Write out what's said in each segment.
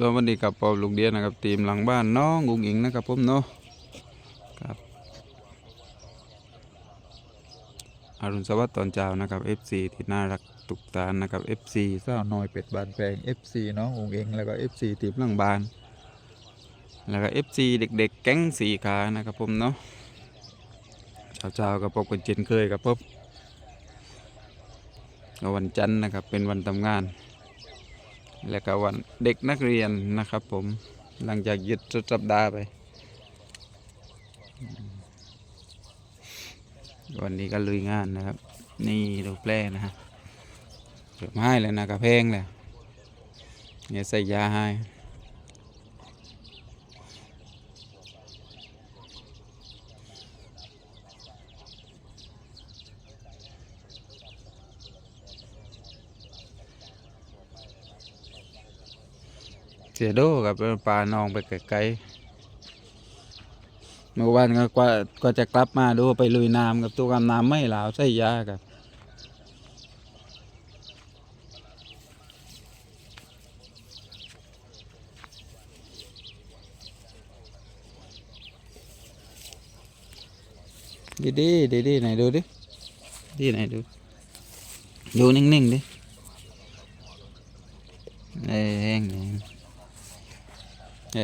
สวัสดีครับปอบลุงเดียนะครับทีมหลังบ้านน้องอุ้งอิงนะครับผมเนาะครับอรุณสวัสดิ์ตอนเช้านะครับ FC ที่น่ารักตุกตานนะครับ FC สาน้อยเป็ดบานแปลง FC น้องอุ้งอิงแล้วก็ FC ทีมหลังบ้าน แล้วก็ FC เด็กๆ แก๊งสีขานะครับผมเนาะเช้าๆกับพบกันเช่นเคยกับพบวันจันทร์นะครับเป็นวันทำงาน และก็วันเด็กนักเรียนนะครับผมหลังจากหยุดสุดสัปดาห์ไป วันนี้ก็ลุยงานนะครับ นี่ดูแปรนะฮะเกือบให้เลยนะกระเพงเลยเนี่ยใส่ยาให้ เสียโดกับปลานองไปไกลๆเมื่อวานก็กว่าก็จะกลับมาดูไปลุยน้ำกับตัวกันน้ำไม่หลาวใส่ยากับดีดีดีดีไหนดูดิดีไหนดูดูนิ่งๆดิเอ้ยแห้งนี่แห้งนี่แห้งนี่อืมตรงนี้ อ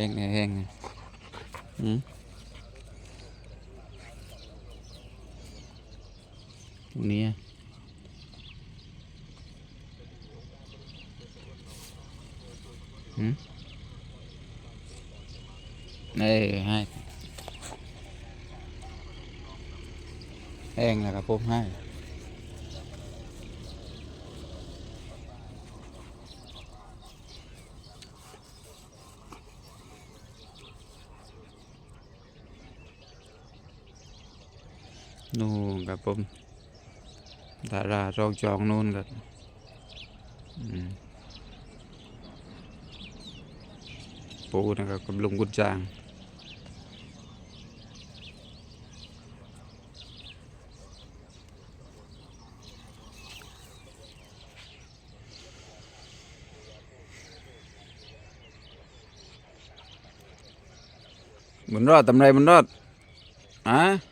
ะอืมเอ้ยให้แห้งแล้วครับผมให้ นู่นครับผมดาราจองจองนู่นครับอืมปูนะครับกับลุงกุญจางบุญรอดทำไรบุญรอดฮะมึง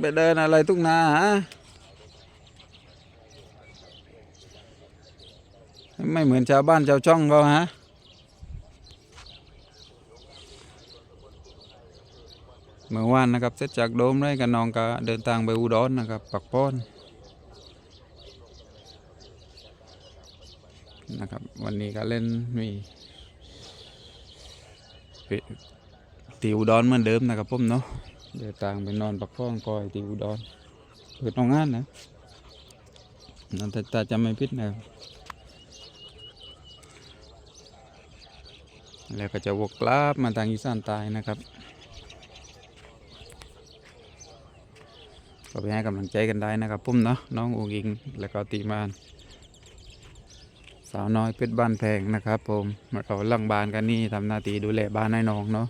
ไปเดินอะไรทุ่งนาฮะไม่เหมือนชาวบ้านชาวช่องเขาฮะเมื่อวานนะครับเสร็จจากโดมไรกันน้องก็เดินทางไปอุดรนะครับปักป้อนนะครับ วันนี้ก็เล่นมีตีอุดรเหมือนเดิมนะครับผมเนาะ เดี๋ยวต่างไปนอนปักฟ้องคอยตีอุดรเปิดโรงงานนะนั่นแต่จะไม่พิษนะแล้วก็จะวกกลับมาทางอีสานใต้นะครับ ก็ไปให้กำลังใจกันได้นะครับผมเนาะน้องอูกิงแล้วก็ตีมาน สาวน้อยเพชรบ้านแพงนะครับ ผมเราลังบานกันนี่ทำหน้าที่ดูแลบ้านให้น้องเนาะ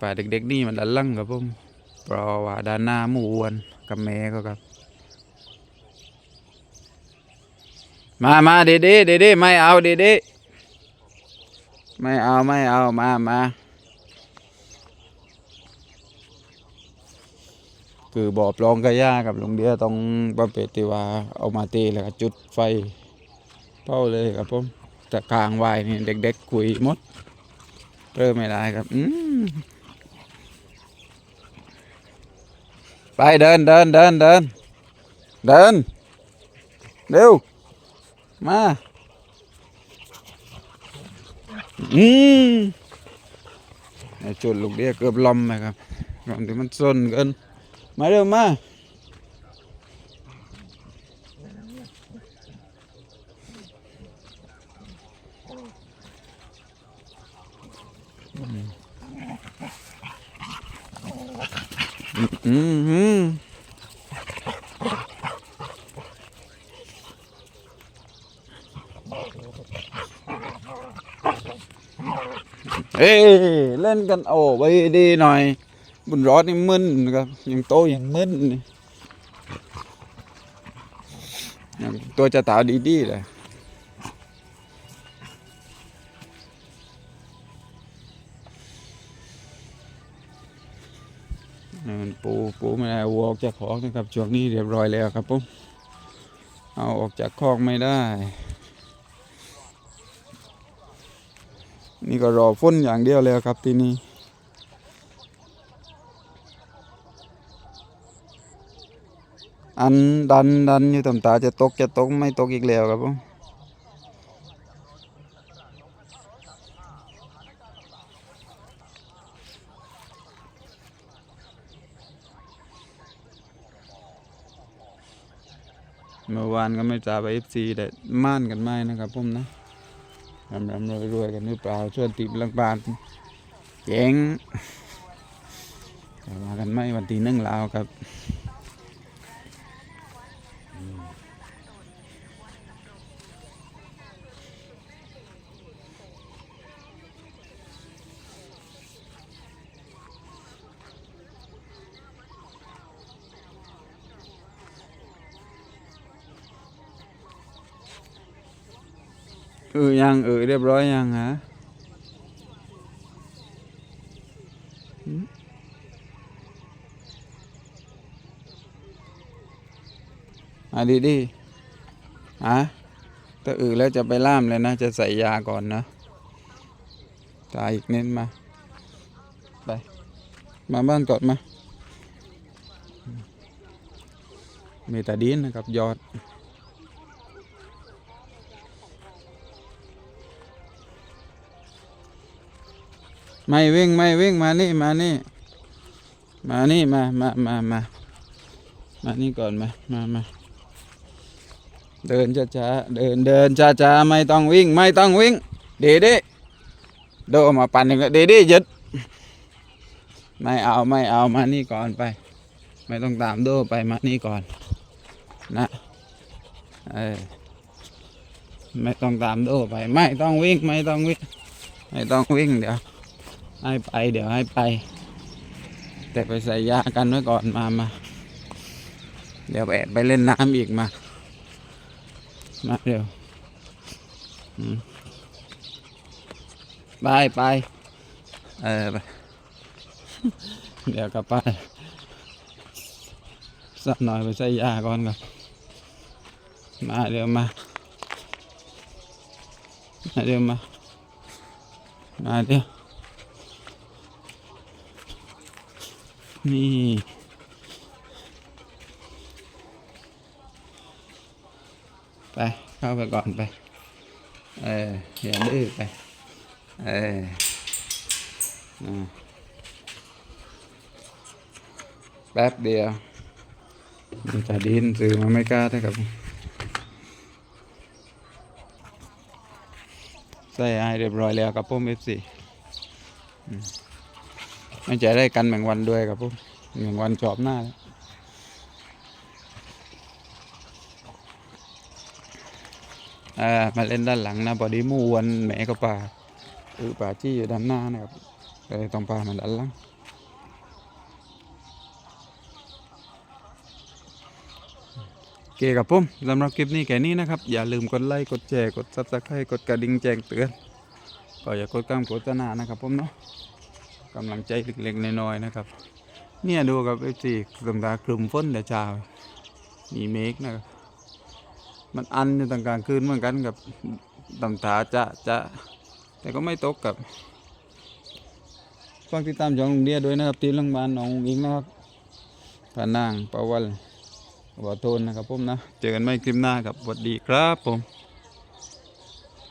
ป่าเด็ก ๆ นี่มันดันลังครับผมเพราะว่าด้านหน้าหมูอ้วนกับแม่ก็ครับ มามาเด็ดๆเด็ดๆไม่เอาเด็ดๆไม่เอาไม่เอามามาคือบอปลองกระยากับลุงเดียต้องประเภทที่ว่าเอามาตีแล้วก็จุดไฟเป้าเลยครับผมแต่กลางวายนี่เด็ก ๆ คุยมดเริ่มไม่ได้ครับ อืม ไปเดินเดินเดินเดินเดินเร็วมาอืมจุดลูกเดียเกือบลอมไหมครับลอมที่มันซนเกินมาเร็วมาอืม อืมเอ้เล่นกันโอ้ไปดีหน่อย บุญรอดนี่มึนครับยังโตยังมึนตัวจะตาดีดีๆเลย นี่มันปูปูไม่ได้วัวออกจากคอกนะครับช่วงนี้เรียบร้อยแล้วครับผมเอาออกจากคอกไม่ได้ นี่ก็รอฝนอย่างเดียวแล้วครับที่นี่อันดันดันอยู่ต่ำตาจะตกจะตกไม่ตกอีกแล้วครับผม เมื่อวานก็ไม่จ่าไปเอฟซีแต่ม่านกันไม่นะครับผมนะรำรำรวยรวยกันหรือเปล่าช่วยติดลังบานเจ๋งมากันไหมวันที่นึ่งลาวครับ ออยังเออเรียบร้อยยังฮะมอะดีดีอะถ้าอือแล้วจะไปล่ามเลยนะ จะใส่ยาก่อนนะตายอีกเน้นมา ไป มาบ้านก่อนมา มีแต่ดินนะครับยอด ไม่วิ่งไม่วิ่งมานี่มานี่ มานี่มามามามามานี่ก่อนมามามาเดินช้าช้าๆเดินเดินช้าช้าๆไม่ต้องวิ่ง ไม่ต้องวิ่ง เดเด้โดมาปั่นหนึ่งเดเด้หยึดไม่เอาไม่เอามานี่ก่อนไป ไม่ต้องตามโดไปมานี่ก่อน นะเออไม่ต้องตามโดไป ไม่ต้องวิ่ง ไม่ต้องวิ่ง ไม่ต้องวิ่งเดี๋ยว ให้ไปเดี๋ยวให้ไป แต่ไปใส่ยากันไว้ก่อนมามา เดี๋ยวแอบไปเล่นน้ำอีกมา มาเดี๋ยวอืมไปไปเออไปเดี๋ยวกลับไปสักหน่อยไปใส่ยาก่อนก่อนมาเดี๋ยวมามาเดี๋ยวมามาเดี๋ยว นี่ ไป เข้าไปก่อนไป เอออย่าดื้อไป เออแป๊บเดียวมันจะดินซื้อมาไม่กล้าได้ครับใส่ให้เรียบร้อยแล้วครับผมเอฟซี ไม่จะได้กันแมงวันด้วยครับผมแมงวันจอบหน้าอ่ามาเล่นด้านหลังนะพอดีมูวันแหมก็ป่าเออป่าจี้อยู่ด้านหน้านะครับก็เลยต้องพามาด้านหลังโอเคครับผมสำหรับคลิปนี้แค่นี้นะครับ อย่าลืมกดไลค์กดแชร์กดซับสไครต์กดกระดิ่งแจ้งเตือนก็อย่ากดกล้ามโฆษณานะครับผมเนาะ กำลังใจเล็กๆน้อยๆนะครับ เนี่ยดูกับไอ้จีตำตากลุ่มฝนแต่เช้ามีเมฆนะครับมันอันอยู่ตอนกลางคืนเหมือนกันกับตำตาจะจะแต่ก็ไม่ตกกับฟังติดตามช่องเดียด้วยนะครับทีมโรงพยาบาลหนองอิงนะครับพานางปาวัลวัโทนนะครับผมนะ เจอกันไม่คลิปหน้าครับสวัสดีครับผม